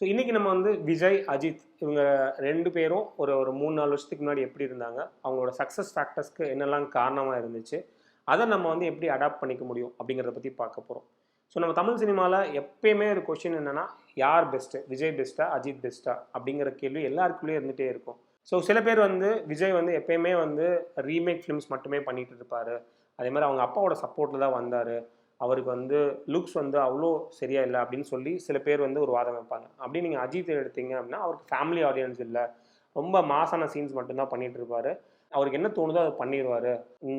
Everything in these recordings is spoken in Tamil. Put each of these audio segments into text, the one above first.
ஸோ இன்றைக்கி நம்ம வந்து விஜய் அஜித் இவங்க ரெண்டு பேரும் ஒரு ஒரு மூணு நாலு வருஷத்துக்கு முன்னாடி எப்படி இருந்தாங்க அவங்களோட சக்ஸஸ் ஃபேக்டர்ஸ்க்கு என்னெல்லாம் காரணமாக இருந்துச்சு அதை நம்ம வந்து எப்படி அடாப்ட் பண்ணிக்க முடியும் அப்படிங்கிறத பற்றி பார்க்க போகிறோம் ஸோ நம்ம தமிழ் சினிமாவில் எப்பயுமே ஒரு கொஷின் என்னென்னா யார் பெஸ்ட்டு விஜய் பெஸ்ட்டா அஜித் பெஸ்ட்டா அப்படிங்கிற கேள்வி எல்லாருக்குள்ளேயே இருந்துகிட்டே இருக்கும். ஸோ சில பேர் வந்து விஜய் வந்து எப்பயுமே வந்து ரீமேக் ஃபிலிம்ஸ் மட்டுமே பண்ணிகிட்டு இருப்பார். அதே மாதிரி அவங்க அப்பாவோட சப்போர்ட்டில் தான் வந்தார். அவருக்கு வந்து லுக்ஸ் வந்து அவ்வளோ சரியா இல்லை அப்படின்னு சொல்லி சில பேர் வந்து ஒரு வாதம் வைப்பாங்க. அப்படி நீங்கள் அஜித் எடுத்தீங்க அப்படின்னா அவருக்கு ஃபேமிலி ஆடியன்ஸ் இல்லை. ரொம்ப மாசான சீன்ஸ் மட்டும்தான் பண்ணிட்டு இருப்பாரு. அவருக்கு என்ன தோணுதோ அதை பண்ணிடுவார்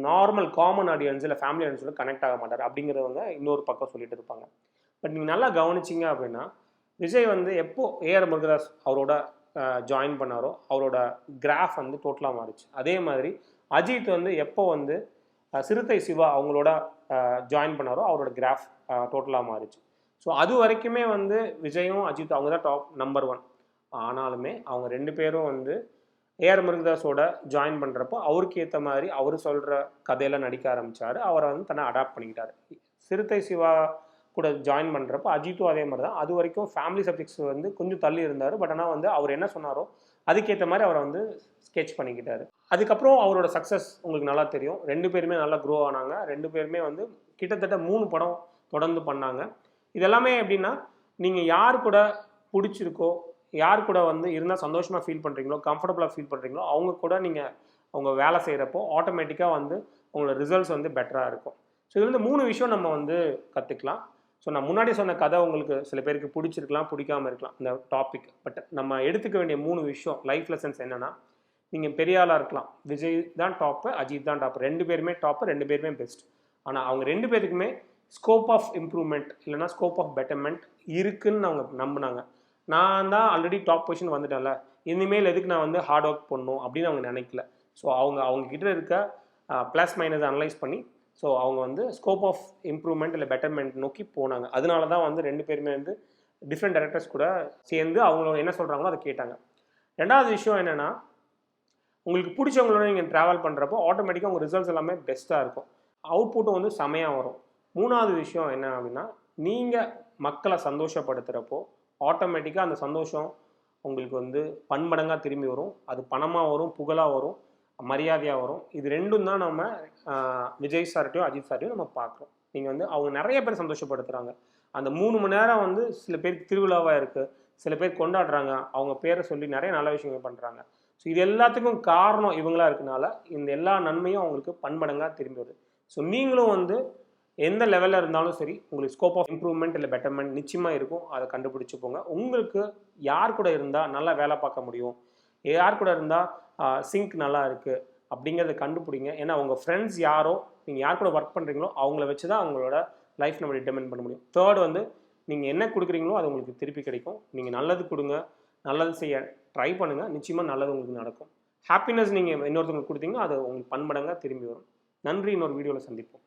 நார்மல் காமன் ஆடியன்ஸ் இல்லை ஃபேமிலி ஆடியன்ஸோட கனெக்ட் ஆக மாட்டார் அப்படிங்கிறவங்க இன்னொரு பக்கம் சொல்லிட்டு இருப்பாங்க. பட் நீங்கள் நல்லா கவனிச்சிங்க அப்படின்னா விஜய் வந்து எப்போ ஏஆர் முருகதாஸ் அவரோட ஜாயின் பண்ணாரோ அவரோட கிராஃப் வந்து டோட்டலாக மாறிச்சு. அதே மாதிரி அஜித் வந்து எப்போ வந்து சிறுத்தை சிவா அவங்களோட ஜாயின் பண்ணாரோ அவரோட கிராஃப் டோட்டலாக மாறிச்சு. ஸோ அது வரைக்குமே வந்து விஜயும் அஜித் அவங்க தான் டாப் நம்பர் ஒன் ஆனாலுமே அவங்க ரெண்டு பேரும் வந்து ஏஆர் முருகதாஸோட ஜாயின் பண்ணுறப்போ அவருக்கு ஏற்ற மாதிரி அவர் சொல்கிற கதையெல்லாம் நடிக்க ஆரம்பித்தார் அவரை வந்து தன்னை அடாப்ட் பண்ணிக்கிட்டாரு. சிறுத்தை சிவா கூட ஜாயின் பண்ணுறப்போ அஜித்தும் அதே மாதிரி தான் அது வரைக்கும் ஃபேமிலி சப்ஜெக்ட்ஸ் வந்து கொஞ்சம் தள்ளி இருந்தார். பட் ஆனால் வந்து அவர் என்ன சொன்னாரோ அதுக்கேற்ற மாதிரி அவரை வந்து ஸ்கெட்ச் பண்ணிக்கிட்டாரு. அதுக்கப்புறம் அவரோட சக்ஸஸ் உங்களுக்கு நல்லா தெரியும். ரெண்டு பேருமே நல்லா க்ரோ ஆனாங்க. ரெண்டு பேருமே வந்து கிட்டத்தட்ட மூணு படம் தொடர்ந்து பண்ணாங்க. இதெல்லாமே எப்படின்னா நீங்கள் யார் கூட பிடிச்சிருக்கோ யார் கூட வந்து இருந்தால் சந்தோஷமாக ஃபீல் பண்ணுறீங்களோ கம்ஃபர்டபுளாக ஃபீல் பண்ணுறீங்களோ அவங்க கூட நீங்கள் அவங்க வேலை செய்கிறப்போ ஆட்டோமேட்டிக்காக வந்து உங்களோட ரிசல்ட்ஸ் வந்து பெட்டராக இருக்கும். ஸோ இதுலேருந்து மூணு விஷயம் நம்ம வந்து கற்றுக்கலாம் ஸோ நான் முன்னாடி சொன்ன கதை உங்களுக்கு சில பேருக்கு பிடிச்சிருக்கலாம் பிடிக்காம இருக்கலாம். இந்த டாபிக் பட் நம்ம எடுத்துக்க வேண்டிய மூணு விஷயம் லைஃப் லெசன்ஸ் என்னென்னா நீங்கள் பெரிய ஆளாக இருக்கலாம். விஜய் தான் டாப்பு அஜித் தான் டாப் ரெண்டு பேருமே டாப்பு ரெண்டு பேருமே பெஸ்ட் ஆனால் அவங்க ரெண்டு பேருக்குமே ஸ்கோப் ஆஃப் இம்ப்ரூவ்மெண்ட் இல்லைனா ஸ்கோப் ஆஃப் பெட்டர்மெண்ட் இருக்குன்னு அவங்க நம்பினாங்க. நான் தான் ஆல்ரெடி டாப் பொசிஷன் வந்துட்டேன்ல. இனிமேல் எதுக்கு நான் வந்து ஹார்ட் ஒர்க் பண்ணணும் அப்படின்னு அவங்க நினைக்கல. ஸோ அவங்க அவங்க கிட்ட இருக்க ப்ளஸ் மைனஸ் அனலைஸ் பண்ணி ஸோ அவங்க வந்து ஸ்கோப் ஆஃப் இம்ப்ரூவ்மெண்ட் இல்லை பெட்டர்மெண்ட் நோக்கி போனாங்க. அதனால தான் வந்து ரெண்டு பேருமே வந்து டிஃப்ரெண்ட் டேரக்டர்ஸ் கூட சேர்ந்து அவங்க என்ன சொல்கிறாங்களோ அதை கேட்டாங்க. ரெண்டாவது விஷயம் என்னென்னா உங்களுக்கு பிடிச்சவங்களோட நீங்கள் ட்ராவல் பண்ணுறப்போ ஆட்டோமேட்டிக்காக உங்கள் ரிசல்ட்ஸ் எல்லாமே பெஸ்ட்டாக இருக்கும். அவுட்புட்டும் வந்து செமையாக வரும். மூணாவது விஷயம் என்ன அப்படின்னா நீங்கள் மக்களை சந்தோஷப்படுத்துகிறப்போ ஆட்டோமேட்டிக்காக அந்த சந்தோஷம் உங்களுக்கு வந்து பன்மடங்காக திரும்பி வரும். அது பணமாக வரும் புகழாக வரும். மரியாதையாக வரும். இது ரெண்டும் தான் நம்ம விஜய் சார்ட்டையும் அஜித் சார்ட்டையும் நம்ம பார்க்குறோம் நீங்கள் வந்து அவங்க நிறைய பேர் சந்தோஷப்படுத்துகிறாங்க அந்த மூணு மணி நேரம் வந்து சில பேர் திருவிழாவாக இருக்குது சில பேர் கொண்டாடுறாங்க. அவங்க பேரை சொல்லி நிறைய நல்ல விஷயங்கள் பண்ணுறாங்க ஸோ இது எல்லாத்துக்கும் காரணம் இவங்களா இருக்கனால இந்த எல்லா நன்மையும் அவங்களுக்கு பன்மடங்காக திரும்பி வருது. ஸோ நீங்களும் வந்து எந்த லெவலில் இருந்தாலும் சரி உங்களுக்கு ஸ்கோப் ஆஃப் இம்ப்ரூவ்மெண்ட் இல்லை பெட்டர்மெண்ட் நிச்சயமாக இருக்கும். அதை கண்டுபிடிச்சு போங்க உங்களுக்கு யார் கூட இருந்தால் நல்லா வேலை பார்க்க முடியும். யார் கூட இருந்தால் சிங்க் நல்லா இருக்குது அப்படிங்கிறத கண்டுபிடிங்க. ஏன்னா உங்கள் ஃப்ரெண்ட்ஸ் யாரோ நீங்கள் யார் கூட ஒர்க் பண்ணுறீங்களோ அவங்கள வச்சு தான் அவங்களோட லைஃப் நம்ம டிட்டர்மின் பண்ண முடியும். தேர்ட் வந்து நீங்கள் என்ன கொடுக்குறீங்களோ அது உங்களுக்கு திருப்பி கிடைக்கும். நீங்கள் நல்லது கொடுங்க நல்லது செய்ய ட்ரை பண்ணுங்கள் நிச்சயமாக நல்லது உங்களுக்கு நடக்கும். ஹாப்பினஸ் நீங்கள் இன்னொருத்தவங்களுக்கு கொடுத்தீங்கன்னா அது உங்களுக்கு பன்மடங்காக திரும்பி வரும். நன்றி இன்னொரு வீடியோவில் சந்திப்போம்.